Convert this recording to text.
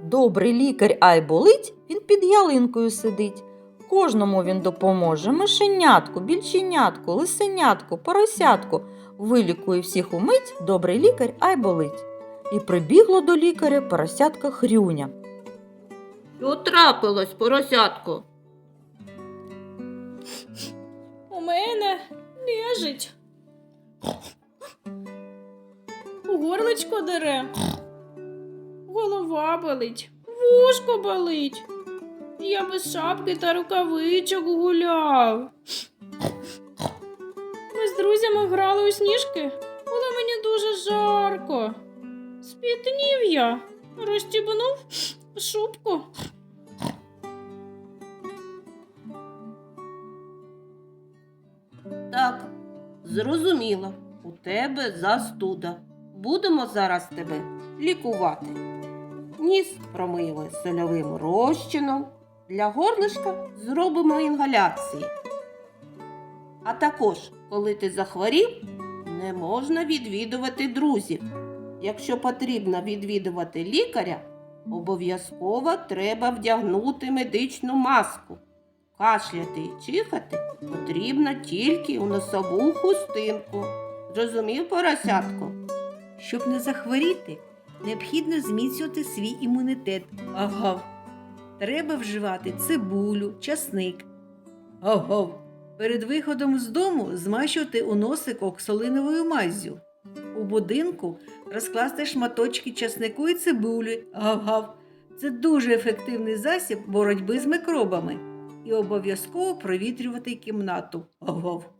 Добрий лікар Айболить, він під ялинкою сидить. Кожному він допоможе мишенятку, більченятку, лисенятку, поросятку. Вилікує всіх умить добрий лікар Айболить. І прибігло до лікаря поросятка Хрюня. Що трапилось, поросятко? У мене нежить. Горличко дере. Голова болить, вушко болить. Я без шапки та рукавичок гуляв. Ми з друзями грали у сніжки. Було мені дуже жарко. Спітнів я, розстібнув шубку. Так, зрозуміло, у тебе застуда. Будемо зараз тебе лікувати. Ніс промиємо сольовим розчином. Для горлишка зробимо інгаляції. А також, коли ти захворів, не можна відвідувати друзів. Якщо потрібно відвідувати лікаря, обов'язково треба вдягнути медичну маску. Кашляти і чихати потрібно тільки у носову хустинку. Зрозумів, поросятко? Щоб не захворіти, необхідно зміцнювати свій імунітет. Агав. Треба вживати цибулю, часник. Агав. Перед виходом з дому змащувати у носик оксолиновою маззю. У будинку розкласти шматочки часнику і цибулі. Агав. Це дуже ефективний засіб боротьби з микробами. І обов'язково провітрювати кімнату. Агав.